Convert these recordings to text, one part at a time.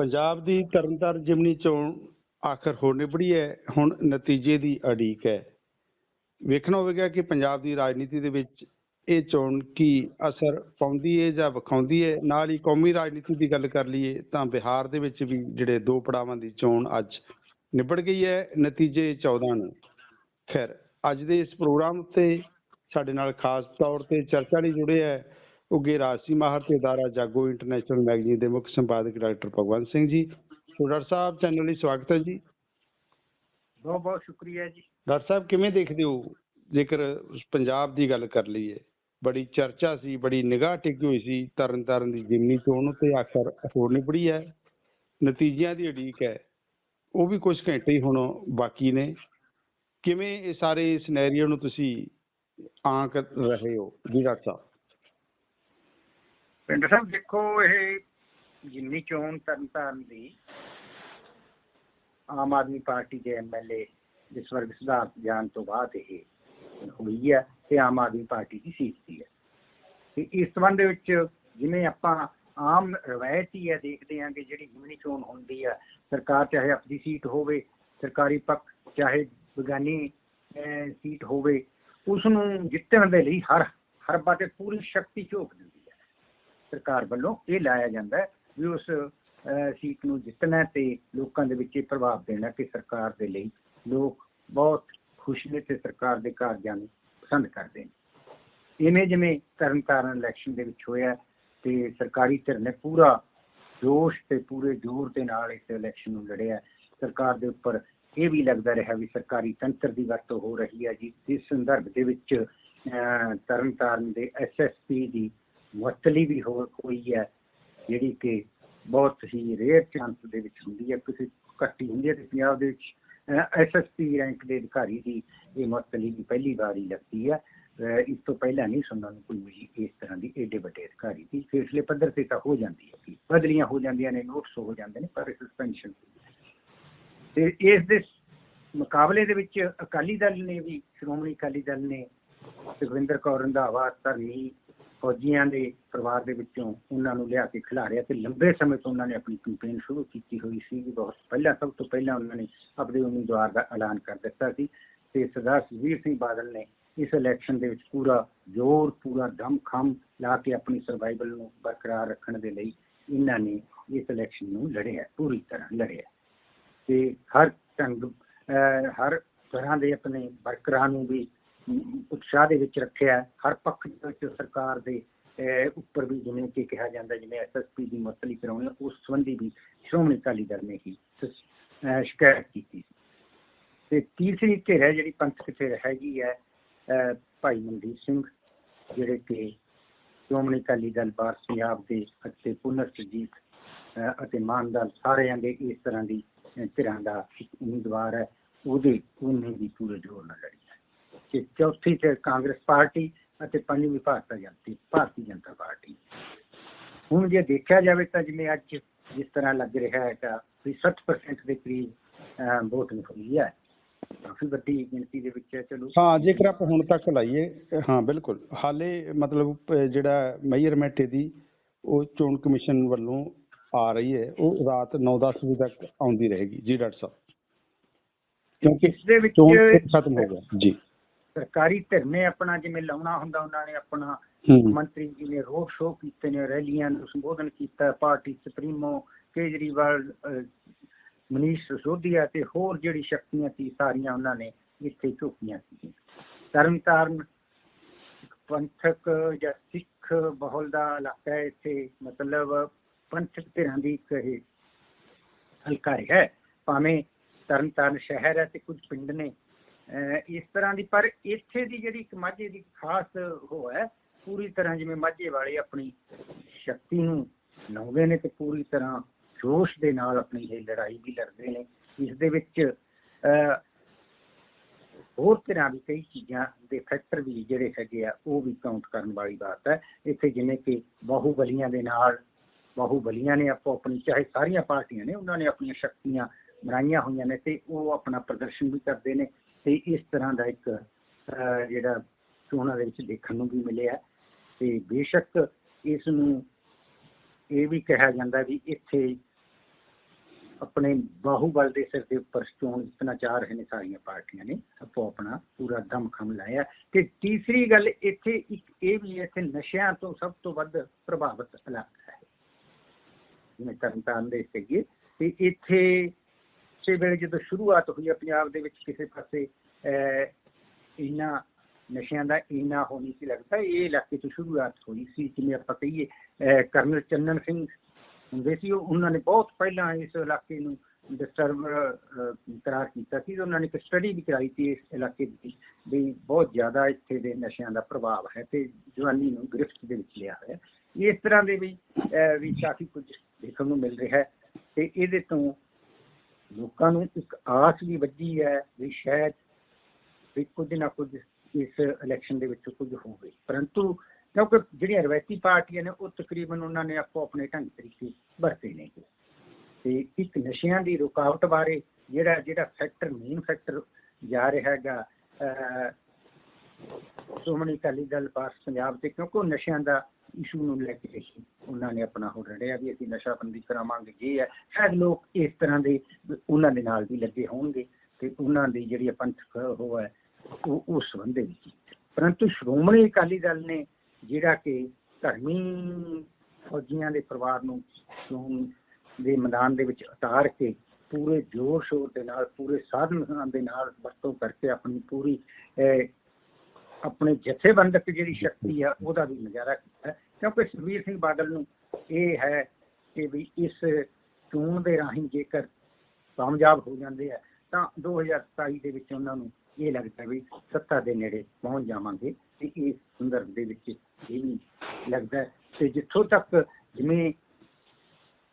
ਪੰਜਾਬ ਦੀ ਤਰਨਤਾਰਨ ਜਿਮਨੀ ਚੋਣ ਆਖਰ ਹੋ ਨਿਬੜੀ ਹੈ, ਹੁਣ ਨਤੀਜੇ ਦੀ ਅੜੀਕ ਹੈ। ਵੇਖਣਾ ਹੋਵੇਗਾ ਕਿ ਪੰਜਾਬ ਦੀ ਰਾਜਨੀਤੀ ਦੇ ਵਿੱਚ ਇਹ ਚੋਣ ਕੀ ਅਸਰ ਪਾਉਂਦੀ ਹੈ ਜਾਂ ਵਿਖਾਉਂਦੀ ਹੈ। ਨਾਲ ਹੀ ਕੌਮੀ ਰਾਜਨੀਤੀ ਦੀ ਗੱਲ ਕਰ ਲਈਏ ਤਾਂ ਬਿਹਾਰ ਦੇ ਵਿੱਚ ਵੀ ਜਿਹੜੇ ਦੋ ਪੜਾਵਾਂ ਦੀ ਚੋਣ ਅੱਜ ਨਿਬੜ ਗਈ ਹੈ, ਨਤੀਜੇ 14 ਨੂੰ। ਖੈਰ, ਅੱਜ ਦੇ ਇਸ ਪ੍ਰੋਗਰਾਮ ਉੱਤੇ ਸਾਡੇ ਨਾਲ ਖਾਸ ਤੌਰ ਤੇ ਚਰਚਾ ਲਈ ਜੁੜੇ ਹੈ। ਉੱਗੇ ਰਾਜਸੀ ਮਾਹਰ ਤੇ ਅਦਾਰਾ ਜਾਗੋ ਇੰਟਰਨੈਸ਼ਨਲ ਮੈਗਜ਼ੀਨ ਦੇ ਮੁੱਖ ਸੰਪਾਦਕ doctor Bhagwant Singh ji so doctor ਸਾਹਿਬ ਚੈਨਲ ਲਈ ਸਵਾਗਤ ਹੈ ਜੀ। ਬਹੁਤ ਬਹੁਤ ਸ਼ੁਕਰੀਆ ਜੀ। ਡਾਕਟਰ ਸਾਹਿਬ ਕਿਵੇਂ ਦੇਖਦੇ ਹੋ? ਜੇਕਰ ਪੰਜਾਬ ਦੀ ਗੱਲ ਕਰ ਲਈਏ ਬੜੀ ਚਰਚਾ ਸੀ ਬੜੀ ਨਿਗਾਹ ਟਿਕੀ ਹੋਈ ਸੀ ਤਰਨ ਤਾਰਨ ਦੀ ਜਿਮਨੀ ਚੋਣ ਉੱਤੇ ਆਖਰ ਹੋਰ ਨਿਬੜੀ ਹੈ ਨਤੀਜਿਆਂ ਦੀ ਉਡੀਕ ਹੈ ਉਹ ਵੀ ਕੁਝ ਘੰਟੇ ਹੀ ਹੁਣ ਬਾਕੀ ਨੇ। ਕਿਵੇਂ ਇਹ ਸਾਰੇ ਸਿਨੈਰੀਓ ਨੂੰ ਤੁਸੀਂ ਆਂਕ ਰਹੇ ਹੋ ਜੀ ਡਾਕਟਰ ਸਾਹਿਬ? ਪਿੰਡ ਸਾਹਿਬ ਦੇਖੋ ਇਹ ਜਿੰਨੀ ਚੋਣ ਤਰਨਤਾਰਨ ਦੀ ਆਮ ਆਦਮੀ ਪਾਰਟੀ ਦੇ ਐਮਐਲਏ ਜਿਸ ਵਰਗ ਸਿਧਾਰਥ ਜਾਣ ਤੋਂ ਬਾਅਦ ਇਹ ਹੋਈ ਹੈ ਤੇ ਆਮ ਆਦਮੀ ਪਾਰਟੀ ਦੀ ਸੀਟ ਦੀ ਹੈ ਤੇ ਇਸ ਸੰਬੰਧ ਦੇ ਵਿੱਚ ਜਿਵੇਂ ਆਪਾਂ ਆਮ ਰਵਾਇਤ ਹੀ ਹੈ ਦੇਖਦੇ ਹਾਂ ਕਿ ਜਿਹੜੀ ਜਿਮਨੀ ਚੋਣ ਹੁੰਦੀ ਹੈ ਸਰਕਾਰ ਚਾਹੇ ਆਪਣੀ ਸੀਟ ਹੋਵੇ, ਸਰਕਾਰੀ ਪੱਖ ਚਾਹੇ ਬਗਾਨੀ ਸੀਟ ਹੋਵੇ ਉਸ ਨੂੰ ਜਿੱਤਣ ਦੇ ਲਈ ਹਰ ਹਰ ਬਾਤੇ ਪੂਰੀ ਸ਼ਕਤੀ ਝੋਕ ਦਿੰਦੀ ਸਰਕਾਰ ਵੱਲੋਂ ਇਹ ਲਾਇਆ ਜਾਂਦਾ ਹੈ ਵੀ ਉਸ ਸੀਟ ਨੂੰ ਜਿੱਤਣਾ ਤੇ ਲੋਕਾਂ ਦੇ ਵਿੱਚ ਇਹ ਪ੍ਰਭਾਵ ਦੇਣਾ ਕਿ ਸਰਕਾਰ ਦੇ ਲਈ ਲੋਕ ਬਹੁਤ ਖੁਸ਼ ਨੇ ਤੇ ਸਰਕਾਰ ਦੇ ਕਾਰਜਾਂ ਨੂੰ ਪਸੰਦ ਕਰਦੇ ਨੇ। ਇਵੇਂ ਜਿਵੇਂ ਤਰਨਤਾਰਨ ਇਲੈਕਸ਼ਨ ਦੇ ਵਿੱਚ ਹੋਇਆ ਤੇ ਸਰਕਾਰੀ ਧਿਰ ਨੇ ਪੂਰਾ ਜੋਸ਼ ਤੇ ਪੂਰੇ ਜ਼ੋਰ ਦੇ ਨਾਲ ਇਸ ਇਲੈਕਸ਼ਨ ਨੂੰ ਲੜਿਆ। ਸਰਕਾਰ ਦੇ ਉੱਪਰ ਇਹ ਵੀ ਲੱਗਦਾ ਰਿਹਾ ਵੀ ਸਰਕਾਰੀ ਤੰਤਰ ਦੀ ਵਰਤੋਂ ਹੋ ਰਹੀ ਹੈ ਜੀ। ਇਸ ਸੰਦਰਭ ਦੇ ਵਿੱਚ ਅਹ, ਤਰਨਤਾਰਨ ਦੇ ਐਸਐਸਪੀ ਦੀ ਮੁਅੱਤਲੀ ਵੀ ਹੋ, ਹੋਈ ਹੈ, ਜਿਹੜੀ ਕਿ ਬਹੁਤ ਹੀ ਰੇਅਰ ਚਾਂਸ ਦੇ ਵਿੱਚ ਹੁੰਦੀ ਹੈ, ਕਿਸੇ ਘੱਟੀ ਹੁੰਦੀ ਹੈ ਤੇ ਪੰਜਾਬ ਦੇ ਵਿੱਚ ਐਸਐਸਪੀ ਰੈਂਕ ਦੇ ਅਧਿਕਾਰੀ ਦੀ ਇਹ ਮੁਅੱਤਲੀ ਵੀ ਪਹਿਲੀ ਵਾਰ ਹੀ ਲੱਗਦੀ ਹੈ। ਇਸ ਤੋਂ ਪਹਿਲਾਂ ਨਹੀਂ ਸੁਣਨ ਨੂੰ ਕੋਈ ਮਿਲੀ ਇਸ ਤਰ੍ਹਾਂ ਦੀ ਏਡੇ ਵੱਡੇ ਅਧਿਕਾਰੀ ਦੀ ਫੇਸਲੇ ਪੱਧਰ ਤੇ ਤਾਂ ਹੋ ਜਾਂਦੀ ਹੈ ਬਦਲੀਆਂ ਹੋ ਜਾਂਦੀਆਂ ਨੇ ਨੋਟਸ ਹੋ ਜਾਂਦੇ ਨੇ, ਪਰ ਸਸਪੈਂਸ਼ਨ ਤੇ ਇਸ ਦੇ ਮੁਕਾਬਲੇ ਦੇ ਵਿੱਚ ਅਕਾਲੀ ਦਲ ਨੇ ਵੀ ਸ਼੍ਰੋਮਣੀ ਅਕਾਲੀ ਦਲ ਨੇ ਸੁਖਵਿੰਦਰ ਕੌਰ ਰੰਧਾਵਾ, ਧਰਨੀ ਫੌਜੀਆਂ ਦੇ ਪਰਿਵਾਰ ਦੇ ਵਿੱਚੋਂ ਉਹਨਾਂ ਨੂੰ ਲਿਆ ਕੇ ਖਿਲਾਰਿਆ ਤੇ ਲੰਬੇ ਸਮੇਂ ਤੋਂ ਉਹਨਾਂ ਨੇ ਆਪਣੀ ਕੈਂਪੇਨ ਸ਼ੁਰੂ ਕੀਤੀ ਹੋਈ ਸੀ। ਵੀ ਬਹੁਤ ਪਹਿਲਾਂ, ਸਭ ਤੋਂ ਪਹਿਲਾਂ ਉਹਨਾਂ ਨੇ ਆਪਣੇ ਉਮੀਦਵਾਰ ਦਾ ਐਲਾਨ ਕਰ ਦਿੱਤਾ ਸੀ ਤੇ ਸਰਦਾਰ ਸੁਖਬੀਰ ਸਿੰਘ ਬਾਦਲ ਨੇ ਇਸ ਇਲੈਕਸ਼ਨ ਦੇ ਵਿੱਚ ਪੂਰਾ ਜ਼ੋਰ, ਪੂਰਾ ਦਮਖਮ ਲਾ ਕੇ ਆਪਣੀ ਸਰਵਾਈਵਲ ਨੂੰ ਬਰਕਰਾਰ ਰੱਖਣ ਦੇ ਲਈ ਇਹਨਾਂ ਨੇ ਇਸ ਇਲੈਕਸ਼ਨ ਨੂੰ ਲੜਿਆ, ਪੂਰੀ ਤਰ੍ਹਾਂ ਲੜਿਆ। ਤੇ ਹਰ ਢੰਗ, ਅਹ ਹਰ ਤਰ੍ਹਾਂ ਦੇ ਆਪਣੇ ਵਰਕਰਾਂ ਨੂੰ ਵੀ ਉਤਸ਼ਾਹ ਦੇ ਵਿੱਚ ਰੱਖਿਆ ਹਰ ਪੱਖ ਦੇ ਵਿੱਚ ਸਰਕਾਰ ਦੇ ਅਹ, ਉੱਪਰ ਵੀ ਜਿਵੇਂ ਕਿ ਕਿਹਾ ਜਾਂਦਾ ਜਿਵੇਂ ਐਸਐਸਪੀ ਦੀ ਮੁਅੱਤਲੀ ਕਰਾਉਣੀ ਉਸ ਸੰਬੰਧੀ ਵੀ ਸ਼੍ਰੋਮਣੀ ਅਕਾਲੀ ਦਲ ਨੇ ਹੀ ਸ਼ਿਕਾਇਤ ਕੀਤੀ ਸੀ। ਤੇ ਤੀਸਰੀ ਧਿਰ ਹੈ ਜਿਹੜੀ ਪੰਥਕ ਧਿਰ ਹੈਗੀ ਹੈ ਅਹ, ਭਾਈ ਮਨਦੀਪ ਸਿੰਘ ਜਿਹੜੇ ਕਿ ਸ਼੍ਰੋਮਣੀ ਅਕਾਲੀ ਦਲ ਬਾਰ ਪੰਜਾਬ ਦੇ ਅਤੇ ਪੁਨਰ ਸੁਰਜੀਤ ਅਹ, ਅਤੇ ਮਾਨਦਲ ਸਾਰਿਆਂ ਦੇ ਇਸ ਤਰ੍ਹਾਂ ਦੀ ਧਿਰਾਂ ਦਾ ਇੱਕ ਉਮੀਦਵਾਰ ਹੈ ਉਹਦੇ ਉਹਨੇ ਵੀ ਪੂਰੇ ਜ਼ੋਰ ਨਾਲ ਲੜੀ। ਚੌਥੀ ਤੇ ਕਾਂਗਰਸ ਪਾਰਟੀ ਅਤੇ ਪੰਜਵੀਂ ਭਾਰਤੀ ਜਨਤਾ ਭਾਰਤੀ ਜਨਤਾ ਪਾਰਟੀ। ਹੁਣ ਜੇ ਦੇਖਿਆ ਜਾਵੇ ਤਾਂ ਜਿਵੇਂ ਅੱਜ ਜਿਸ ਤਰ੍ਹਾਂ ਲੱਗ ਰਿਹਾ ਹੈ ਤਾਂ ਵੀ 60% ਦੇ ਕਰੀਬ VOTING ਹੋਈ ਹੈ। ਕਾਫੀ ਵੱਡੀ ਗਿਣਤੀ ਦੇ ਵਿੱਚ ਹੈ ਚਲੋ। ਹਾਂ ਜੇਕਰ ਆਪਾਂ ਹੁਣ ਤੱਕ ਲਾਈਏ ਹਾਂ ਬਿਲਕੁਲ। ਹਾਲੇ ਮਤਲਬ ਜਿਹੜਾ ਮੈਜ਼ਰਮੈਂਟ ਦੀ ਉਹ ਚੋਣ ਕਮਿਸ਼ਨ ਵੱਲੋਂ ਆ ਰਹੀ ਹੈ ਉਹ ਰਾਤ 9-10 ਵਜੇ ਤੱਕ ਆਉਂਦੀ ਰਹੇਗੀ ਜੀ ਡਾਕਟਰ ਸਾਹਿਬ। ਕਿਉਂਕਿ ਇਸ ਦੇ ਵਿੱਚ ਚੋਣ ਖਤਮ ਹੋ ਗਿਆ ਜੀ। ਸਰਕਾਰੀ ਧਿਰ ਨੇ ਆਪਣਾ ਜਿਵੇਂ ਲਾਉਣਾ ਹੁੰਦਾ ਉਹਨਾਂ ਨੇ ਆਪਣਾ ਮੰਤਰੀ ਜੀ ਨੇ ਰੋਡ ਸ਼ੋਅ ਕੀਤੇ ਨੇ ਰੈਲੀਆਂ ਨੂੰ ਸੰਬੋਧਨ ਕੀਤਾ ਪਾਰਟੀ ਸੁਪਰੀਮੋ ਕੇਜਰੀਵਾਲ ਮਨੀਸ਼ ਸਿਸੋਦੀਆ ਤੇ ਹੋਰ ਜਿਹੜੀ ਸ਼ਕਤੀਆਂ ਸੀ ਸਾਰੀਆਂ ਉਹਨਾਂ ਨੇ ਇੱਥੇ ਝੋਕੀਆਂ ਸੀ ਤਰਨਤਾਰਨ ਪੰਥਕ ਜਾਂ ਸਿੱਖ ਬਹੁਲ ਦਾ ਇਲਾਕਾ ਹੈ ਇੱਥੇ ਮਤਲਬ ਪੰਥਕ ਧਿਰਾਂ ਦੀ ਇੱਕ ਇਹ ਹਲਕਾ ਹੈ। ਭਾਵੇਂ ਤਰਨਤਾਰਨ ਸ਼ਹਿਰ ਹੈ ਤੇ ਕੁਝ ਪਿੰਡ ਨੇ ਇਸ ਤਰ੍ਹਾਂ ਦੀ ਪਰ ਇੱਥੇ ਦੀ ਜਿਹੜੀ ਇੱਕ ਮਾਝੇ ਦੀ ਖਾਸ ਉਹ ਹੈ ਪੂਰੀ ਤਰ੍ਹਾਂ ਜਿਵੇਂ ਮਾਝੇ ਵਾਲੇ ਆਪਣੀ ਸ਼ਕਤੀ ਨੂੰ ਲਾਉਂਦੇ ਨੇ ਤੇ ਪੂਰੀ ਤਰ੍ਹਾਂ ਜੋਸ਼ ਦੇ ਨਾਲ ਆਪਣੀ ਇਹ ਲੜਾਈ ਵੀ ਲੜਦੇ ਨੇ। ਇਸ ਦੇ ਵਿੱਚ ਅਹ, ਹੋਰ ਤਰ੍ਹਾਂ ਵੀ ਕਈ ਚੀਜ਼ਾਂ ਦੇ ਫੈਕਟਰ ਵੀ ਜਿਹੜੇ ਹੈਗੇ ਆ ਉਹ ਵੀ ਕਾਊਂਟ ਕਰਨ ਵਾਲੀ ਬਾਤ ਹੈ। ਇੱਥੇ ਜਿਵੇਂ ਕਿ ਬਾਹੂਬਲੀਆਂ ਦੇ ਨਾਲ ਬਾਹੂਬਲੀਆਂ ਨੇ ਆਪੋ ਆਪਣੀ ਚਾਹੇ ਸਾਰੀਆਂ ਪਾਰਟੀਆਂ ਨੇ ਉਹਨਾਂ ਨੇ ਆਪਣੀਆਂ ਸ਼ਕਤੀਆਂ ਬਣਾਈਆਂ ਹੋਈਆਂ ਨੇ ਤੇ ਉਹ ਆਪਣਾ ਪ੍ਰਦਰਸ਼ਨ ਵੀ ਕਰਦੇ ਨੇ। ਤੇ ਇਸ ਤਰ੍ਹਾਂ ਦਾ ਇੱਕ ਜਿਹੜਾ ਚੋਣਾਂ ਦੇ ਵਿੱਚ ਦੇਖਣ ਨੂੰ ਵੀ ਮਿਲਿਆ ਤੇ ਬੇਸ਼ੱਕ ਇਸ ਨੂੰ ਇਹ ਵੀ ਕਿਹਾ ਜਾਂਦਾ ਵੀ ਇੱਥੇ ਆਪਣੇ ਬਾਹੂਬਲ ਦੇ ਸਿਰ ਦੇ ਉੱਪਰ ਚੋਣ ਜਿੱਤਣਾ ਚਾਹ ਰਹੇ ਨੇ ਸਾਰੀਆਂ ਪਾਰਟੀਆਂ ਨੇ, ਆਪੋ ਆਪਣਾ ਪੂਰਾ ਦਮਖਮ ਲਾਇਆ ਤੇ ਤੀਸਰੀ ਗੱਲ ਇੱਥੇ ਇੱਕ ਇਹ ਵੀ ਹੈ ਕਿ ਨਸ਼ਿਆਂ ਤੋਂ ਸਭ ਤੋਂ ਵੱਧ ਪ੍ਰਭਾਵਿਤ ਇਲਾਕਾ ਹੈ। ਜਿਵੇਂ ਤਰਨਤਾਰਨ ਦੇ ਸੀਗੇ ਤੇ ਇੱਥੇ ਸੇ ਵੇਲੇ ਜਦੋਂ ਸ਼ੁਰੂਆਤ ਹੋਈ ਆ ਪੰਜਾਬ ਦੇ ਵਿੱਚ ਕਿਸੇ ਪਾਸੇ ਅਹ, ਨਸ਼ਿਆਂ ਦਾ ਇੰਨਾ ਹੋ ਸੀ ਲੱਗਦਾ ਇਹ ਇਲਾਕੇ ਤੋਂ ਸ਼ੁਰੂਆਤ ਹੋਈ ਸੀ ਜਿਵੇਂ ਆਪਾਂ ਕਹੀਏ ਕਰਨਲ ਚੰਨਨ ਸਿੰਘ ਹੁੰਦੇ ਸੀ ਉਹਨਾਂ ਨੇ ਬਹੁਤ ਪਹਿਲਾਂ ਇਸ ਇਲਾਕੇ ਨੂੰ ਡਿਸਟਰਬ ਕਰਾਰ ਕੀਤਾ ਸੀ ਉਹਨਾਂ ਨੇ ਇੱਕ ਸਟੱਡੀ ਵੀ ਕਰਾਈ ਸੀ ਇਸ ਇਲਾਕੇ ਦੀ ਵੀ ਬਹੁਤ ਜ਼ਿਆਦਾ ਇੱਥੇ ਦੇ ਨਸ਼ਿਆਂ ਦਾ ਪ੍ਰਭਾਵ ਹੈ ਤੇ ਜਵਾਨੀ ਨੂੰ ਗ੍ਰਿਫਤ ਦੇ ਵਿੱਚ ਲਿਆ ਹੋਇਆ ਇਸ ਤਰ੍ਹਾਂ ਦੇ ਵੀ ਅਹ, ਵੀ ਕਾਫੀ ਕੁਝ ਦੇਖਣ ਨੂੰ ਮਿਲ ਰਿਹਾ ਹੈ ਤੇ ਇਹਦੇ ਤੋਂ ਲੋਕਾਂ ਨੂੰ ਇੱਕ ਆਸ ਵੀ ਵੱਜੀ ਹੈ ਵੀ ਸ਼ਾਇਦ ਵੀ ਕੁਝ ਨਾ ਕੁਝ ਇਸ ਇਲੈਕਸ਼ਨ ਦੇ ਵਿੱਚ ਕੁਝ ਹੋਵੇ। ਪਰੰਤੂ ਕਿਉਂਕਿ ਜਿਹੜੀਆਂ ਰਵਾਇਤੀ ਪਾਰਟੀਆਂ ਨੇ ਉਹ ਤਕਰੀਬਨ ਉਹਨਾਂ ਨੇ ਆਪੋ ਆਪਣੇ ਢੰਗ ਤਰੀਕੇ ਵਰਤੇ ਨੇ। ਤੇ ਇੱਕ ਨਸ਼ਿਆਂ ਦੀ ਰੁਕਾਵਟ ਬਾਰੇ ਜਿਹੜਾ ਜਿਹੜਾ ਫੈਕਟਰ ਮੇਨ ਫੈਕਟਰ ਜਾ ਰਿਹਾ ਹੈਗਾ ਅਹ, ਸ਼੍ਰੋਮਣੀ ਅਕਾਲੀ ਦਲ ਪਾਸ ਪੰਜਾਬ ਤੇ ਕਿਉਂਕਿ ਉਹ ਨਸ਼ਿਆਂ ਦਾ ਇਸ਼ੂ ਨੂੰ ਲੈ ਕੇ ਹੀ ਉਹਨਾਂ ਨੇ ਆਪਣਾ ਹੋ ਰੜਿਆ ਵੀ ਅਸੀਂ ਨਸ਼ਾਬੰਦੀ ਕਰਾਵਾਂਗੇ ਇਹ ਹੈ। ਸ਼ਾਇਦ ਲੋਕ ਇਸ ਤਰ੍ਹਾਂ ਦੇ ਉਹਨਾਂ ਦੇ ਨਾਲ ਵੀ ਲੱਗੇ ਹੋਣਗੇ ਤੇ ਉਹਨਾਂ ਦੀ ਜਿਹੜੀ ਪੰਥਕ ਉਹ ਹੈ ਉਹ ਉਸ ਸੰਬੰਧ ਵਿੱਚ। ਪਰੰਤੂ ਸ਼੍ਰੋਮਣੀ ਅਕਾਲੀ ਦਲ ਨੇ ਜਿਹੜਾ ਕਿ ਧਰਮੀ ਫੌਜੀਆਂ ਦੇ ਪਰਿਵਾਰ ਨੂੰ ਚੋਣ ਦੇ ਮੈਦਾਨ ਦੇ ਵਿੱਚ ਉਤਾਰ ਕੇ ਪੂਰੇ ਜ਼ੋਰ ਸ਼ੋਰ ਦੇ ਨਾਲ ਪੂਰੇ ਸਾਧਨ ਦੇ ਨਾਲ ਵਰਤੋਂ ਕਰਕੇ ਆਪਣੀ ਪੂਰੀ ਅਹ, ਆਪਣੇ ਜਥੇਬੰਦਕ ਜਿਹੜੀ ਸ਼ਕਤੀ ਆ, ਉਹਦਾ ਵੀ ਨਜ਼ਾਰਾ ਕੀਤਾ ਕਿਉਂਕਿ ਸੁਖਬੀਰ ਸਿੰਘ ਬਾਦਲ ਨੂੰ ਇਹ ਹੈ ਕਿ ਵੀ ਇਸ ਚੋਣ ਦੇ ਰਾਹੀਂ ਜੇਕਰ ਕਾਮਯਾਬ ਹੋ ਜਾਂਦੇ ਆ, ਤਾਂ 2027 ਦੇ ਵਿੱਚ ਉਹਨਾਂ ਨੂੰ ਇਹ ਲੱਗਦਾ ਵੀ ਸੱਤਾ ਦੇ ਨੇੜੇ ਪਹੁੰਚ ਜਾਵਾਂਗੇ ਤੇ ਇਸ ਸੰਦਰਭ ਦੇ ਵਿੱਚ ਇਹ ਵੀ ਲੱਗਦਾ ਤੇ ਜਿੱਥੋਂ ਤੱਕ ਜਿਵੇਂ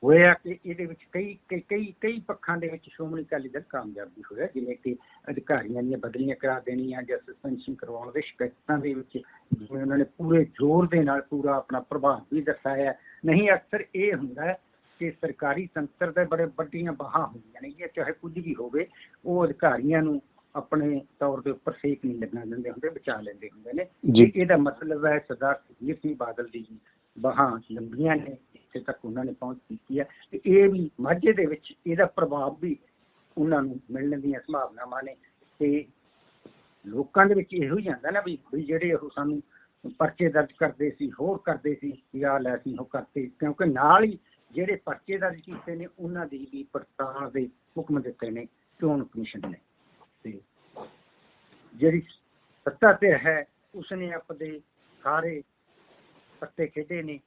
ਹੋਇਆ ਕਿ ਇਹਦੇ ਵਿੱਚ ਕਈ ਕਈ ਕਈ ਪੱਖਾਂ ਦੇ ਵਿੱਚ ਸ਼੍ਰੋਮਣੀ ਅਕਾਲੀ ਦਲ ਕਾਮਯਾਬ ਵੀ ਹੋਇਆ ਜਿਵੇਂ ਕਿ ਅਧਿਕਾਰੀਆਂ ਦੀਆਂ ਬਦਲੀਆਂ ਕਰਾ ਦੇਣੀਆਂ ਜਾਂ ਸਸਪੈਂਸ਼ਨ ਕਰਵਾਉਣ ਦੇ ਸ਼ਿਕਾਇਤਾਂ ਦੇ ਵਿੱਚ ਜਿਵੇਂ ਉਹਨਾਂ ਨੇ ਪੂਰੇ ਜ਼ੋਰ ਦੇ ਨਾਲ ਪੂਰਾ ਆਪਣਾ ਪ੍ਰਭਾਵ ਵੀ ਦਰਸਾਇਆ ਨਹੀਂ ਅਕਸਰ ਇਹ ਹੁੰਦਾ ਕਿ ਸਰਕਾਰੀ ਤੰਤਰ ਦੇ ਬੜੇ ਵੱਡੀਆਂ ਬਾਹਾਂ ਹੁੰਦੀਆਂ ਨੇ ਇਹ ਚਾਹੇ ਕੁਝ ਵੀ ਹੋਵੇ ਉਹ ਅਧਿਕਾਰੀਆਂ ਨੂੰ ਆਪਣੇ ਤੌਰ ਦੇ ਉੱਪਰ ਸੇਕ ਨਹੀਂ ਲੱਗਣਾ ਦਿੰਦੇ ਹੁੰਦੇ ਬਚਾ ਲੈਂਦੇ ਹੁੰਦੇ ਨੇ। ਇਹਦਾ ਮਤਲਬ ਹੈ ਸਰਦਾਰ ਸੁਖਬੀਰ ਸਿੰਘ ਬਾਦਲ ਦੀ ਬਾਹਾਂ ਲੰਬੀਆਂ ਨੇ ਇੱਥੇ ਤੱਕ ਉਹਨਾਂ ਨੇ ਪਹੁੰਚ ਕੀਤੀ ਹੈ ਤੇ ਇਹ ਵੀ ਮਾਝੇ ਦੇ ਵਿੱਚ ਇਹਦਾ ਪ੍ਰਭਾਵ ਵੀ ਉਹਨਾਂ ਨੂੰ ਮਿਲਣ ਦੀਆਂ ਸੰਭਾਵਨਾਵਾਂ ਨੇ ਤੇ ਲੋਕਾਂ ਦੇ ਵਿੱਚ ਇਹੋ ਹੀ ਜਾਂਦਾ ਨਾ ਵੀ ਜਿਹੜੇ ਉਹ ਸਾਨੂੰ ਪਰਚੇ ਦਰਜ ਕਰਦੇ ਸੀ, ਹੋਰ ਕਰਦੇ ਸੀ ਵੀ ਲੈ ਸੀ ਉਹ ਕਰਤੇ, ਕਿਉਂਕਿ ਨਾਲ ਹੀ ਜਿਹੜੇ ਪਰਚੇ ਦਰਜ ਕੀਤੇ ਨੇ, ਉਹਨਾਂ ਦੀ ਵੀ ਪੜਤਾਲ ਦੇ ਹੁਕਮ ਦਿੱਤੇ ਨੇ, ਚੋਣ ਕਮਿਸ਼ਨ ਨੇ। ਤੇ ਜਿਹੜੀ ਸੱਤਾ ਤੇ ਹੈ, ਉਸਨੇ ਆਪਣੇ ਸਾਰੇ ਪੱਤੇ ਖੇਡੇ ਨੇ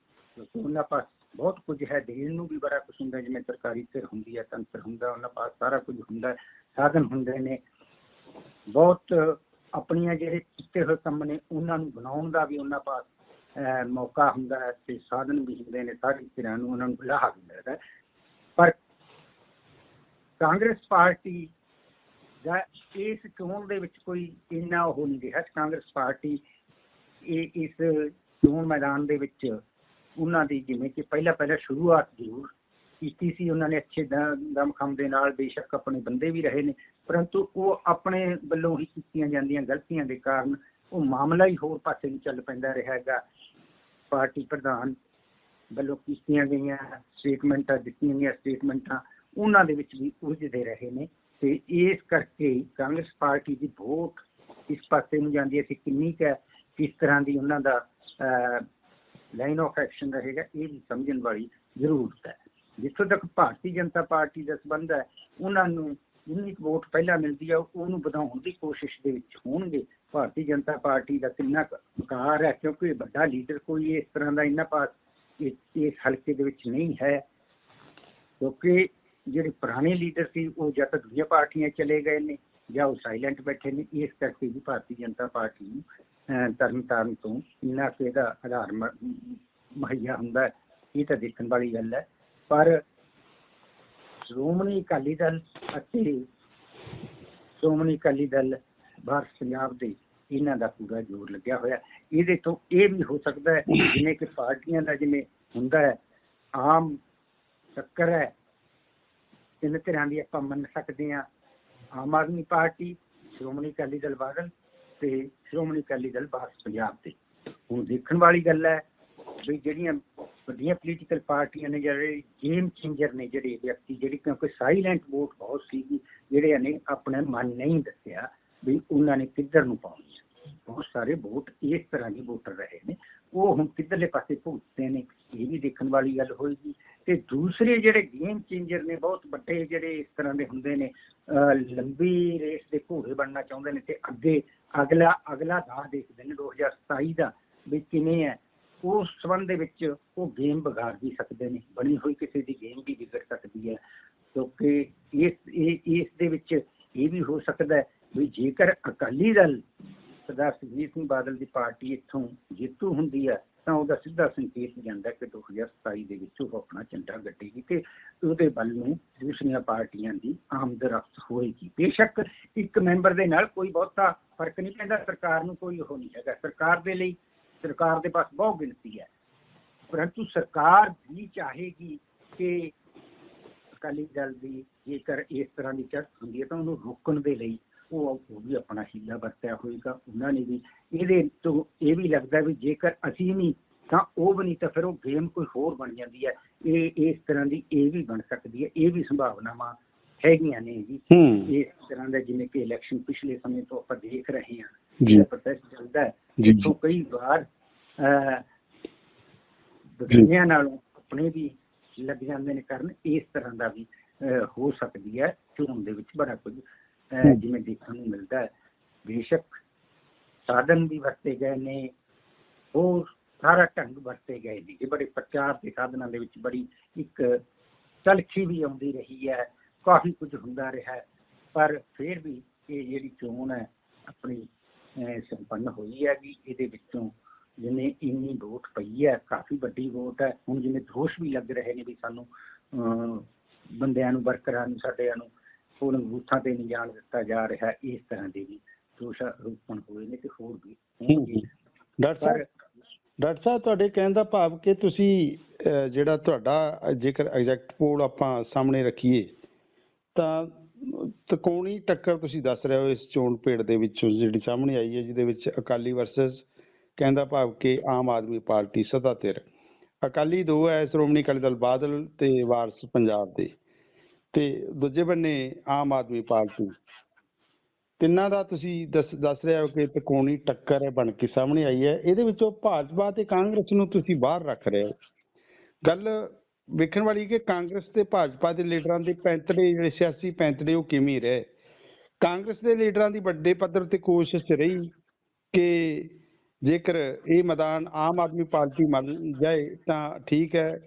ਉਹਨਾਂ ਪਾਸ ਬਹੁਤ ਕੁਝ ਹੈ, ਦੇਣ ਨੂੰ ਵੀ ਬੜਾ ਕੁਝ ਹੁੰਦਾ ਜਿਵੇਂ ਸਰਕਾਰੀ ਧਿਰ ਹੁੰਦੀ ਹੈ, ਤੰਤਰ ਹੁੰਦਾ ਉਹਨਾਂ ਪਾਸ ਸਾਰਾ ਕੁਝ ਹੁੰਦਾ ਸਾਧਨ ਹੁੰਦੇ ਨੇ। ਬਹੁਤ ਆਪਣੀਆਂ ਜਿਹੜੇ ਕੀਤੇ ਹੋਏ ਕੰਮ ਨੇ, ਉਹਨਾਂ ਨੂੰ ਬਣਾਉਣ ਦਾ ਵੀ ਉਹਨਾਂ ਪਾਸ ਮੌਕਾ ਹੁੰਦਾ ਹੈ ਤੇ ਸਾਧਨ ਵੀ ਹੁੰਦੇ ਨੇ, ਸਾਰੀ ਧਿਰਾਂ ਨੂੰ ਉਹਨਾਂ ਨੂੰ ਲਾਹਾ ਵੀ ਮਿਲਦਾ ਪਰ ਕਾਂਗਰਸ ਪਾਰਟੀ ਦਾ ਇਸ ਚੋਣ ਦੇ ਵਿੱਚ ਕੋਈ ਇੰਨਾ ਉਹ ਨਹੀਂ ਰਿਹਾ। ਕਾਂਗਰਸ ਪਾਰਟੀ ਇਹ ਇਸ ਚੋਣ ਮੈਦਾਨ ਦੇ ਵਿੱਚ ਉਹਨਾਂ ਦੀ ਜਿਵੇਂ ਕਿ ਪਹਿਲਾਂ ਪਹਿਲਾਂ ਸ਼ੁਰੂਆਤ ਜ਼ਰੂਰ ਕੀਤੀ ਸੀ, ਉਹਨਾਂ ਨੇ ਅੱਛੇ ਦ- ਦਮਖਮ ਦੇ ਨਾਲ ਬੇਸ਼ੱਕ ਆਪਣੇ ਬੰਦੇ ਵੀ ਰਹੇ ਨੇ, ਪਰੰਤੂ ਉਹ ਆਪਣੇ ਵੱਲੋਂ ਹੀ ਕੀਤੀਆਂ ਜਾਂਦੀਆਂ ਗਲਤੀਆਂ ਦੇ ਕਾਰਨ ਉਹ ਮਾਮਲਾ ਹੀ ਹੋਰ ਪਾਸੇ ਨੂੰ ਚੱਲ ਪੈਂਦਾ ਰਿਹਾ ਹੈਗਾ। ਪਾਰਟੀ ਪ੍ਰਧਾਨ ਵੱਲੋਂ ਕੀਤੀਆਂ ਗਈਆਂ ਸਟੇਟਮੈਂਟਾਂ, ਦਿੱਤੀਆਂ ਗਈਆਂ ਸਟੇਟਮੈਂਟਾਂ ਉਹਨਾਂ ਦੇ ਵਿੱਚ ਵੀ ਉਲਝਦੇ ਰਹੇ ਨੇ ਤੇ ਇਸ ਕਰਕੇ ਕਾਂਗਰਸ ਪਾਰਟੀ ਦੀ ਵੋਟ ਇਸ ਪਾਸੇ ਨੂੰ ਜਾਂਦੀ ਹੈ ਕਿ ਕਿੰਨੀ ਕੁ ਕਿਸ ਤਰ੍ਹਾਂ ਦੀ ਉਹਨਾਂ ਦਾ ਲਾਈਨ ਆਫ ਐਕਸ਼ਨ ਰਹੇਗਾ, ਇਹ ਵੀ ਸਮਝਣ ਵਾਲੀ ਜ਼ਰੂਰਤ ਹੈ। ਜਿੱਥੋਂ ਤੱਕ ਭਾਰਤੀ ਜਨਤਾ ਪਾਰਟੀ ਦਾ ਸੰਬੰਧ ਹੈ, ਉਹਨਾਂ ਨੂੰ ਜਿੰਨੀ ਵੋਟ ਪਹਿਲਾਂ ਮਿਲਦੀ ਹੈ ਉਹਨੂੰ ਵਧਾਉਣ ਦੀ ਕੋਸ਼ਿਸ਼ ਦੇ ਵਿੱਚ ਹੋਣਗੇ। ਭਾਰਤੀ ਜਨਤਾ ਪਾਰਟੀ ਦਾ ਕਿੰਨਾ ਕੁ ਹੈ, ਕਿਉਂਕਿ ਵੱਡਾ ਲੀਡਰ ਕੋਈ ਇਸ ਤਰ੍ਹਾਂ ਦਾ ਇੰਨਾ ਪਾਸ ਇਸ ਇਸ ਹਲਕੇ ਦੇ ਵਿੱਚ ਨਹੀਂ ਹੈ। ਕਿਉਂਕਿ ਜਿਹੜੇ ਪੁਰਾਣੇ ਲੀਡਰ ਸੀ, ਉਹ ਜਾਂ ਤਾਂ ਦੂਜੀਆਂ ਪਾਰਟੀਆਂ ਚਲੇ ਗਏ ਨੇ ਜਾਂ ਉਹ ਸਾਇਲੈਂਟ ਬੈਠੇ ਨੇ, ਇਸ ਕਰਕੇ ਵੀ ਭਾਰਤੀ ਜਨਤਾ ਪਾਰਟੀ ਨੂੰ ਅਹ, ਤਰਨ ਤਾਰਨ ਤੋਂ ਇੰਨਾ ਕੁ ਇਹਦਾ ਆਧਾਰ ਮ- ਮੁਹੱਈਆ ਹੁੰਦਾ ਹੈ, ਇਹ ਤਾਂ ਦੇਖਣ ਵਾਲੀ ਗੱਲ ਹੈ। ਪਰ ਸ਼੍ਰੋਮਣੀ ਅਕਾਲੀ ਦਲ ਅਤੇ ਸ਼੍ਰੋਮਣੀ ਅਕਾਲੀ ਦਲ ਭਾਰਤ ਪੰਜਾਬ ਦੇ ਇਹਨਾਂ ਦਾ ਪੂਰਾ ਜ਼ੋਰ ਲੱਗਿਆ ਹੋਇਆ ਇਹਦੇ ਤੋਂ ਇਹ ਵੀ ਹੋ ਸਕਦਾ ਹੈ ਜਿਵੇਂ ਕਿ ਪਾਰਟੀਆਂ ਦਾ ਜਿਵੇਂ ਹੁੰਦਾ ਹੈ ਆਮ ਚੱਕਰ ਹੈ ਤਿੰਨ ਤਰ੍ਹਾਂ ਦੀ ਆਪਾਂ ਮੰਨ ਸਕਦੇ ਹਾਂ। ਆਮ ਆਦਮੀ ਪਾਰਟੀ ਸ਼੍ਰੋਮਣੀ ਅਕਾਲੀ ਦਲ ਬਾਦਲ ਤੇ ਸ਼੍ਰੋਮਣੀ ਅਕਾਲੀ ਦਲ ਬਾਹਰ ਪੰਜਾਬ ਤੇ ਹੁਣ ਦੇਖਣ ਵਾਲੀ ਗੱਲ ਹੈ ਵੀ ਜਿਹੜੀਆਂ ਵੱਡੀਆਂ ਪੋਲੀਟੀਕਲ ਪਾਰਟੀਆਂ ਨੇ ਜਿਹੜੇ ਗੇਮ ਚੇਂਜਰ ਨੇ ਜਿਹੜੇ ਵਿਅਕਤੀ ਜਿਹੜੀ ਕਿਉਂਕਿ ਸਾਇਲੈਂਟ ਵੋਟ ਬਹੁਤ ਸੀਗੀ ਜਿਹੜੇ ਨੇ ਆਪਣਾ ਮਨ ਨਹੀਂ ਦੱਸਿਆ ਵੀ ਉਹਨਾਂ ਨੇ ਕਿੱਧਰ ਨੂੰ ਪਾਉਣੀ ਹੈ ਬਹੁਤ ਸਾਰੇ ਵੋਟ ਇਸ ਤਰ੍ਹਾਂ ਦੇ ਵੋਟਰ ਰਹੇ ਨੇ। ਉਹ ਹੁਣ ਕਿੱਧਰਲੇ ਪਾਸੇ ਭੁਗਤਦੇ ਨੇ, ਇਹ ਵੀ ਦੇਖਣ ਵਾਲੀ ਗੱਲ ਹੋਏਗੀ। ਤੇ ਦੂਸਰੇ ਜਿਹੜੇ ਗੇਮ ਚੇਂਜਰ ਨੇ, ਬਹੁਤ ਵੱਡੇ ਜਿਹੜੇ ਇਸ ਤਰ੍ਹਾਂ ਦੇ ਹੁੰਦੇ ਨੇ, ਅਹ ਲੰਬੀ ਰੇਸ ਦੇ ਘੋੜੇ ਬਣਨਾ ਚਾਹੁੰਦੇ ਨੇ ਤੇ ਅੱਗੇ ਅਗਲਾ ਅਗਲਾ ਦਾਅ ਦੇਖਦੇ ਨੇ 2027 ਦਾ ਵੀ ਕਿਵੇਂ ਹੈ। ਉਸ ਸੰਬੰਧ ਦੇ ਵਿੱਚ ਉਹ ਗੇਮ ਵਿਗਾੜ ਵੀ ਸਕਦੇ ਨੇ। ਬਣੀ ਹੋਈ ਕਿਸੇ ਦੀ ਗੇਮ ਵੀ ਵਿਗੜ ਸਕਦੀ ਹੈ। ਕਿਉਂਕਿ ਇਸ, ਇਹ, ਇਸ ਦੇ ਵਿੱਚ ਇਹ ਵੀ ਹੋ ਸਕਦਾ ਹੈ ਵੀ ਜੇਕਰ ਅਕਾਲੀ ਦਲ ਸਰਦਾਰ ਸੁਖਬੀਰ ਸਿੰਘ ਬਾਦਲ ਦੀ ਪਾਰਟੀ ਇੱਥੋਂ ਜੇਤੂ ਹੁੰਦੀ ਹੈ ਤਾਂ ਉਹਦਾ ਸਿੱਧਾ ਸੰਕੇਤ ਜਾਂਦਾ ਕਿ 2027 ਦੇ ਵਿੱਚ ਉਹ ਆਪਣਾ ਝੰਡਾ ਗੱਡੇਗੀ ਤੇ ਉਹਦੇ ਵੱਲ ਨੂੰ ਦੂਸਰੀਆਂ ਪਾਰਟੀਆਂ ਦੀ ਆਮਦ ਰਫਤ ਹੋਏਗੀ। ਬੇਸ਼ੱਕ ਇੱਕ ਮੈਂਬਰ ਦੇ ਨਾਲ ਕੋਈ ਬਹੁਤਾ ਫ਼ਰਕ ਨਹੀਂ ਪੈਂਦਾ, ਸਰਕਾਰ ਨੂੰ ਕੋਈ ਉਹ ਨਹੀਂ ਹੈਗਾ। ਸਰਕਾਰ ਦੇ ਲਈ, ਸਰਕਾਰ ਦੇ ਪਾਸ ਬਹੁਤ ਗਿਣਤੀ ਹੈ। ਪਰੰਤੂ ਸਰਕਾਰ ਵੀ ਚਾਹੇਗੀ ਕਿ ਅਕਾਲੀ ਦਲ ਦੀ ਜੇਕਰ ਇਸ ਤਰ੍ਹਾਂ ਦੀ ਚੜ੍ਹ ਹੁੰਦੀ ਹੈ ਤਾਂ ਉਹਨੂੰ ਰੋਕਣ ਦੇ ਲਈ ਉਹ ਉਹ ਵੀ ਆਪਣਾ ਹੀਲਾ ਵਰਤਿਆ ਹੋਏਗਾ। ਉਹਨਾਂ ਨੇ ਵੀ ਇਹਦੇ ਤੋਂ ਇਹ ਵੀ ਲੱਗਦਾ ਵੀ ਜੇਕਰ ਅਸੀਂ ਨਹੀਂ ਤਾਂ ਉਹ ਵੀ ਨਹੀਂ ਤਾਂ ਫਿਰ ਉਹ ਗੇਮ ਕੋਈ ਹੋਰ ਬਣ ਜਾਂਦੀ ਹੈ। ਇਹ ਇਸ ਤਰ੍ਹਾਂ ਦੀ ਇਹ ਵੀ ਬਣ ਸਕਦੀ ਹੈ। ਇਹ ਵੀ ਸੰਭਾਵਨਾਵਾਂ ਹੈਗੀਆਂ ਨੇ ਜੀ। ਇਸ ਤਰ੍ਹਾਂ ਦਾ ਜਿਵੇਂ ਕਿ ਇਲੈਕਸ਼ਨ ਪਿਛਲੇ ਸਮੇਂ ਤੋਂ ਆਪਾਂ ਦੇਖ ਰਹੇ ਹਾਂ। ਜੀ। ਜਿਹੜਾ ਪ੍ਰੋਸੈਸ ਚੱਲਦਾ ਹੈ ਤੋਂ ਕਈ ਵਾਰ ਬਗੀਚਿਆਂ ਨਾਲੋਂ ਆਪਣੇ ਵੀ ਲੱਗ ਜਾਂਦੇ ਨੇ ਕਰਨ ਇਸ ਤਰ੍ਹਾਂ ਦਾ ਵੀ ਹੋ ਸਕਦੀ ਹੈ। ਚੋਣ ਦੇ ਵਿੱਚ ਬੜਾ ਕੁਝ। ਜਿਵੇਂ ਦੇਖਣ ਨੂੰ ਮਿਲਦਾ ਹੈ। ਬੇਸ਼ੱਕ ਸਾਧਨ ਵੀ ਵਰਤੇ ਗਏ ਨੇ ਹੋਰ ਸਾਰਾ ਢੰਗ ਵਰਤੇ ਗਏ ਨੇ। ਇਹ ਬੜੇ ਪ੍ਰਚਾਰ ਦੇ ਸਾਧਨਾਂ ਦੇ ਵਿੱਚ ਬੜੀ ਇੱਕ ਤਲਖੀ ਵੀ ਆਉਂਦੀ ਰਹੀ ਹੈ। ਕਾਫੀ ਕੁਝ ਹੁੰਦਾ ਰਿਹਾ ਪਰ ਫਿਰ ਵੀ ਇਹ ਜਿਹੜੀ ਚੋਣ ਹੈ ਆਪਣੀ ਸੰਪੰਨ ਹੋਈ ਹੈ ਵੀ ਇਹਦੇ ਵਿੱਚੋਂ ਜਿਵੇਂ ਇੰਨੀ ਵੋਟ ਪਈ ਹੈ ਕਾਫੀ ਵੱਡੀ ਵੋਟ ਹੈ। ਹੁਣ ਜਿਵੇਂ ਦੋਸ਼ ਵੀ ਲੱਗ ਰਹੇ ਨੇ ਵੀ ਸਾਨੂੰ ਬੰਦਿਆਂ ਨੂੰ ਵਰਕਰਾਂ ਨੂੰ ਸਾਡਿਆਂ ਨੂੰ ਪੋਲਿੰਗ ਬੂਥਾਂ ਤੇ ਨਹੀਂ ਜਾਣ ਦਿੱਤਾ ਜਾ ਰਿਹਾ ਇਸ ਤਰ੍ਹਾਂ ਦੇ ਵੀ ਦੋਸ਼ ਆਰੋਪਣ ਹੋਏ ਨੇ ਤੇ ਹੋਰ ਵੀ ਹੋਣਗੇ। ਡਾਕਟਰ ਸਾਹਿਬ ਪਰ ਡਾਕਟਰ ਸਾਹਿਬ ਤੁਹਾਡੇ ਕਹਿਣ ਦਾ ਭਾਵ ਕਿ ਤੁਸੀਂ ਜਿਹੜਾ ਤੁਹਾਡਾ ਜੇਕਰ ਐਗਜ਼ੈਕਟ ਪੋਲ ਆਪਾਂ ਸਾਹਮਣੇ ਰੱਖੀਏ ਤਾਂ ਤਕੋਣੀ ਟੱਕਰ ਤੁਸੀਂ ਦੱਸ ਰਹੇ ਹੋ ਇਸ ਚੋਣ ਭੇੜ ਦੇ ਵਿੱਚੋਂ ਜਿਹੜੀ ਸਾਹਮਣੇ ਆਈ ਹੈ ਜਿਹਦੇ ਵਿੱਚ ਅਕਾਲੀ ਵਰਸਸ ਕਹਿੰਦਾ ਭਾਵ ਕਿ ਆਮ ਆਦਮੀ ਪਾਰਟੀ ਸਦਾ ਧਿਰ। ਅਕਾਲੀ ਦੋ ਹੈ ਸ਼੍ਰੋਮਣੀ ਅਕਾਲੀ ਦਲ ਬਾਦਲ ਤੇ ਵਾਰਸ ਪੰਜਾਬ ਦੇ। ਤੇ ਦੂਜੇ ਬੰਨੇ ਆਮ ਆਦਮੀ ਪਾਰਟੀ। ਤਿੰਨਾਂ ਦਾ ਤੁਸੀਂ ਦੱਸ ਦੱਸ ਰਹੇ ਹੋ ਕਿ ਤਕੋਣੀ ਟੱਕਰ ਹੈ ਬਣ ਕੇ ਸਾਹਮਣੇ ਆਈ ਹੈ। ਇਹਦੇ ਵਿੱਚੋਂ ਭਾਜਪਾ ਤੇ ਕਾਂਗਰਸ ਨੂੰ ਤੁਸੀਂ ਬਾਹਰ ਰੱਖ ਰਹੇ ਹੋ। ਗੱਲ ਵੇਖਣ ਵਾਲੀ ਕਿ ਕਾਂਗਰਸ ਤੇ ਭਾਜਪਾ ਦੇ ਲੀਡਰਾਂ ਦੇ ਪੈਂਤੜੇ, ਜਿਹੜੇ ਸਿਆਸੀ ਪੈਂਤੜੇ, ਉਹ ਕਿਵੇਂ ਰਹੇ? ਕਾਂਗਰਸ ਦੇ ਲੀਡਰਾਂ ਦੀ ਵੱਡੇ ਪੱਧਰ ਤੇ ਕੋਸ਼ਿਸ਼ ਰਹੀ ਕਿ ਜੇਕਰ ਇਹ ਮੈਦਾਨ ਆਮ ਆਦਮੀ ਪਾਰਟੀ ਮੰਨ ਜਾਏ ਤਾਂ ਠੀਕ ਹੈ।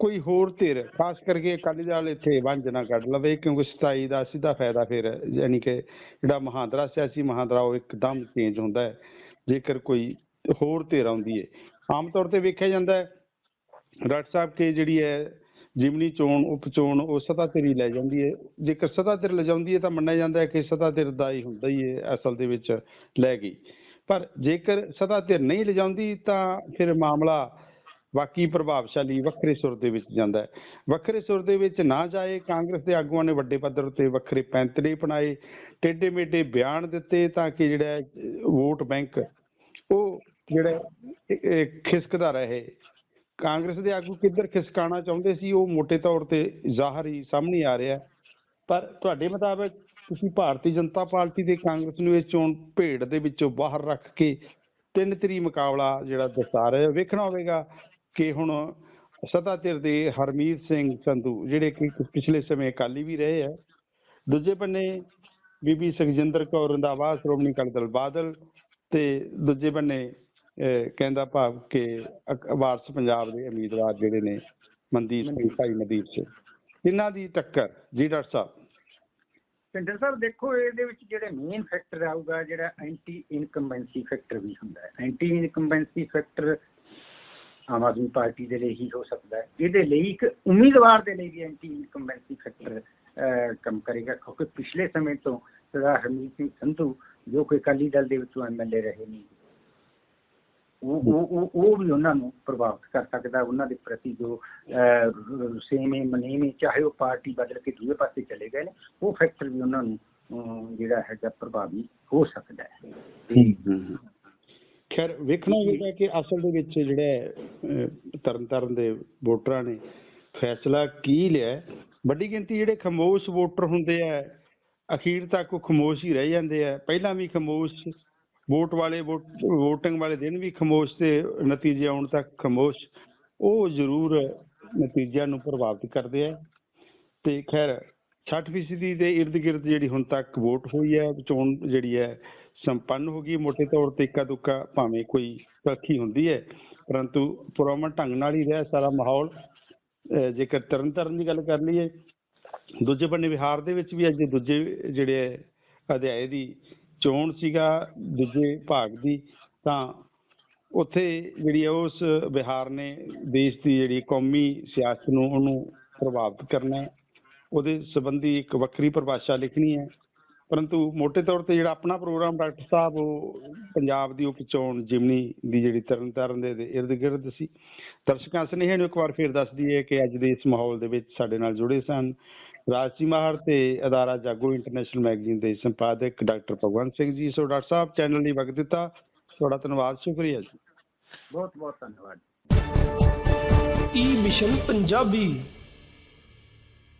ਕੋਈ ਹੋਰ ਧਿਰ, ਖਾਸ ਕਰਕੇ ਅਕਾਲੀ ਦਲ ਇੱਥੇ ਵੰਜ ਨਾ ਕੱਢ ਲਵੇ, ਕਿਉਂਕਿ ਸਤਾਈ ਦਾ ਸਿੱਧਾ ਫਾਇਦਾ ਫਿਰ, ਯਾਨੀ ਕਿ ਜਿਹੜਾ ਮਹਾਂਦਰਾ ਸਿਆਸੀ ਮਹਾਂਦਰਾ, ਉਹ ਇੱਕਦਮ ਚੇਂਜ ਹੁੰਦਾ ਹੈ, ਜੇਕਰ ਕੋਈ ਹੋਰ ਧਿਰ ਆਉਂਦੀ ਹੈ। ਆਮ ਤੌਰ ਤੇ ਵੇਖਿਆ ਜਾਂਦਾ ਹੈ, ਡਾਕਟਰ ਸਾਹਿਬ ਕਿ ਜਿਹੜੀ ਹੈ, ਜਿਮਨੀ ਚੋਣ, ਉਪ ਚੋਣ, ਉਹ ਸਤਾ ਧਿਰ ਹੀ ਲੈ ਜਾਂਦੀ ਹੈ। ਜੇਕਰ ਸਤਾ ਧਿਰ ਲੈ ਜਾਂਦੀ ਹੈ ਤਾਂ ਮੰਨਿਆ ਜਾਂਦਾ ਹੈ ਕਿ ਸਤਾ ਧਿਰ ਦਾ ਹੀ ਹੁੰਦਾ ਹੀ ਹੈ, ਅਸਲ ਦੇ ਵਿੱਚ ਲੈ ਗਈ। ਪਰ ਜੇਕਰ ਸਤਾ ਧਿਰ ਨਹੀਂ ਲਿਜਾਉਂਦੀ ਤਾਂ ਫਿਰ ਮਾਮਲਾ ਬਾਕੀ ਪ੍ਰਭਾਵਸ਼ਾਲੀ ਵੱਖਰੇ ਸੁਰ ਦੇ ਵਿੱਚ ਜਾਂਦਾ ਹੈ। ਵੱਖਰੇ ਸੁਰ ਦੇ ਵਿੱਚ ਨਾ ਜਾਏ, ਕਾਂਗਰਸ ਦੇ ਆਗੂਆਂ ਨੇ ਵੱਡੇ ਪੱਧਰ ਤੇ ਵੱਖਰੇ ਪੈਂਤਰੇ ਬਣਾਏ ਟੇਢੇ ਮੇਢੇ ਬਿਆਨ ਦਿੱਤੇ ਤਾਂ ਕਿ ਜਿਹੜਾ ਵੋਟ ਬੈਂਕ ਉਹ ਜਿਹੜਾ ਖਿਸਕਦਾ ਰਹੇ। ਕਾਂਗਰਸ ਦੇ ਆਗੂ ਕਿੱਧਰ ਖਿਸਕਾਣਾ ਚਾਹੁੰਦੇ ਸੀ, ਉਹ ਮੋٹے ਤੌਰ ਤੇ ਜ਼ਾਹਰ ਹੀ ਸਾਹਮਣੇ ਆ ਰਿਹਾ ਪਰ ਤੁਹਾਡੇ ਮੁਤਾਬਕ ਤੁਸੀਂ ਭਾਰਤੀ ਜਨਤਾ ਪਾਰਟੀ ਦੇ ਕਾਂਗਰਸ ਨੂੰ ਇਸ ਚੋਣ ਭੇੜ ਦੇ ਵਿੱਚੋਂ ਬਾਹਰ ਰੱਖ ਕੇ ਤਿੰਨ ਤਰੀ ਮੁਕਾਬਲਾ ਜਿਹੜਾ ਦਰਸਾ ਰਹੇ ਹੋ, ਵੇਖਣਾ ਹੋਵੇਗਾ ਕਿ ਹੁਣ ਸਤਾ ਧਿਰ ਦੇ ਹਰਮੀਤ ਸਿੰਘ ਸੰਧੂ ਜਿਹੜੇ ਕਿ ਪਿਛਲੇ ਸਮੇਂ ਅਕਾਲੀ ਵੀ ਰਹੇ ਹੈ ਦੂਜੇ ਬੰਨੇ ਬੀਬੀ ਸੁਖਜਿੰਦਰ ਕੌਰ ਰੰਧਾਵਾ ਸ਼੍ਰੋਮਣੀ ਅਕਾਲੀ ਦਲ ਬਾਦਲ ਤੇ ਦੂਜੇ ਬੰਨੇ ਕਹਿੰਦਾ ਭਾਵ ਕਿ ਵਾਰਸ ਪੰਜਾਬ ਦੇ ਉਮੀਦਵਾਰ ਜਿਹੜੇ ਨੇ ਮਨਦੀਪ ਸਿੰਘ ਭਾਈ ਮਨਦੀਪ ਸਿੰਘ। ਇਹਨਾਂ ਦੀ ਟੱਕਰ ਜੀ ਡਾਕਟਰ ਸਾਹਿਬ ਪਿੰਡਰ ਸਾਹਿਬ ਦੇਖੋ ਇਹਦੇ ਵਿੱਚ ਜਿਹੜੇ ਮੇਨ ਫੈਕਟਰ ਆਊਗਾ ਜਿਹੜਾ ਐਂਟੀ ਇਨਕੰਬੈਂਸੀ ਫੈਕਟਰ ਵੀ ਹੁੰਦਾ ਹੈ। Anti incumbency factor Aam Aadmi Party ਦੇ ਲਈ ਹੀ ਹੋ ਸਕਦਾ ਹੈ। ਇਹਦੇ ਲਈ ਇੱਕ ਉਮੀਦਵਾਰ ਦੇ ਲਈ ਵੀ ਐਂਟੀ ਇਨਕੰਬੈਂਸੀ ਫੈਕਟਰ ਕੰਮ ਕਰੇਗਾ। ਕਿਉਂਕਿ ਪਿਛਲੇ ਸਮੇਂ ਤੋਂ ਸਰਦਾਰ ਹਰਮੀਤ ਸਿੰਘ ਸੰਧੂ ਜੋ ਕਿ ਅਕਾਲੀ ਦਲ ਦੇ ਵਿੱਚੋਂ ਐਮਐਲਏ ਰਹੇ ਨੇ ਉਹ ਉਹ ਉਹ ਵੀ ਉਹਨਾਂ ਨੂੰ ਪ੍ਰਭਾਵਿਤ ਕਰ ਸਕਦਾ। ਉਹਨਾਂ ਦੇ ਪ੍ਰਤੀ ਜੋ ਸੇਮੇ ਮਨੇਵੇਂ ਚਾਹੇ ਉਹ ਪਾਰਟੀ ਬਦਲ ਕੇ ਦੂਏ ਪਾਸੇ ਚਲੇ ਗਏ ਨੇ ਉਹ ਫੈਕਟਰ ਵੀ ਉਹਨਾਂ ਨੂੰ ਅਮ, ਜਿਹੜਾ ਹੈਗਾ ਪ੍ਰਭਾਵੀ ਹੋ ਸਕਦਾ ਹੈ। ਖੈਰ ਵੇਖਣਾ ਹੋਵੇਗਾ ਕਿ ਅਸਲ ਦੇ ਵਿੱਚ ਜਿਹੜਾ ਹੈ, ਤਰਨਤਾਰਨ ਦੇ ਵੋਟਰਾਂ ਨੇ ਫੈਸਲਾ ਕੀ ਲਿਆ ਵੱਡੀ ਗਿਣਤੀ ਜਿਹੜੇ ਖਮੋਸ਼ ਵੋਟਰ ਹੁੰਦੇ ਆ ਅਖੀਰ ਤੱਕ ਉਹ ਖਮੋਸ਼ ਹੀ ਰਹਿ ਜਾਂਦੇ ਆ। ਪਹਿਲਾਂ ਵੀ ਖਮੋਸ਼ ਵੋਟ ਵਾਲੇ ਵੋਟ- ਵੋਟਿੰਗ ਵਾਲੇ ਦਿਨ ਵੀ ਖਮੋਸ਼ ਤੇ ਨਤੀਜੇ ਆਉਣ ਤੱਕ ਖਮੋਸ਼ ਉਹ ਜ਼ਰੂਰ ਨਤੀਜਿਆਂ ਨੂੰ ਪ੍ਰਭਾਵਿਤ ਕਰਦੇ ਆ। ਤੇ ਖੈਰ 60% ਫੀਸਦੀ ਦੇ ਇਰਦ ਗਿਰਦ ਜਿਹੜੀ ਹੁਣ ਤੱਕ ਵੋਟ ਹੋਈ ਹੈ ਚੋਣ ਜਿਹੜੀ ਹੈ ਸੰਪੰਨ ਹੋ ਗਈ, ਮੋਟੇ ਤੌਰ ਤੇ ਇੱਕਾ ਦੁੱਕਾ ਭਾਵੇਂ ਕੋਈ ਤਲਖੀ ਹੁੰਦੀ ਹੈ, ਪਰੰਤੂ ਪੁਰਮਨ ਢੰਗ ਨਾਲ ਹੀ ਰਿਹਾ ਸਾਰਾ ਮਾਹੌਲ ਜੇਕਰ ਤਰਨ ਤਰਨਤਾਰਨ ਦੀ ਗੱਲ ਕਰ ਲਈਏ, ਦੂਜੇ ਬੰਨੇ ਵਿਹਾਰ ਦੇ ਵਿੱਚ ਵੀ ਅੱਜ ਦੂਜੇ ਜਿਹੜੇ ਅਧਿਆਏ ਦੀ ਚੋਣ ਸੀਗਾ, ਦੂਜੇ ਭਾਗ ਦੀ, ਤਾਂ ਉੱਥੇ ਜਿਹੜੀ ਹੈ ਉਸ ਬਿਹਾਰ ਨੇ ਦੇਸ਼ ਦੀ ਜਿਹੜੀ ਕੌਮੀ ਸਿਆਸਤ ਨੂੰ ਉਹਨੂੰ ਪ੍ਰਭਾਵਿਤ ਕਰਨਾ ਉਹਦੇ ਸੰਬੰਧੀ ਇੱਕ ਵੱਖਰੀ ਪਰਿਭਾਸ਼ਾ ਲਿਖਣੀ ਹੈ। ਪਰੰਤੂ ਮੋٹے ਤੌਰ ਤੇ ਜਿਹੜਾ ਆਪਣਾ ਪ੍ਰੋਗਰਾਮ ਡਾਕਟਰ ਸਾਹਿਬ ਉਹ ਪੰਜਾਬ ਦੀ ਉਪ ਚੋਣ ਜਿਮਨੀ ਦੀ ਜਿਹੜੀ ਤਰਨਤਾਰਨ ਦੇ ਇਰਦ ਗਿਰਦ ਸੀ। ਦਰਸ਼ਕਾਂ ਸਨੇਹ ਨੂੰ ਇੱਕ ਵਾਰ ਫੇਰ ਦੱਸ ਦਈਏ ਕਿ ਅੱਜ ਦੇ ਇਸ ਮਾਹੌਲ ਦੇ ਵਿੱਚ ਸਾਡੇ ਨਾਲ ਜੁੜੇ ਸਨ ਰਾਜਸੀ ਮਾਹਰ ਤੇ ਅਦਾਰਾ ਜਾਗੋ ਇੰਟਰਨੈਸ਼ਨਲ ਮੈਗਜ਼ੀਨ ਦੇ ਸੰਪਾਦਕ doctor Bhagwant Singh ji. So doctor ਸਾਹਿਬ ਚੈਨਲ ਲਈ ਵਕਤ ਦਿੱਤਾ। ਤੁਹਾਡਾ ਧੰਨਵਾਦ ਸ਼ੁਕਰੀਆ ਜੀ। ਬਹੁਤ ਬਹੁਤ ਧੰਨਵਾਦ। ਈ ਮਿਸ਼ਨ ਪੰਜਾਬੀ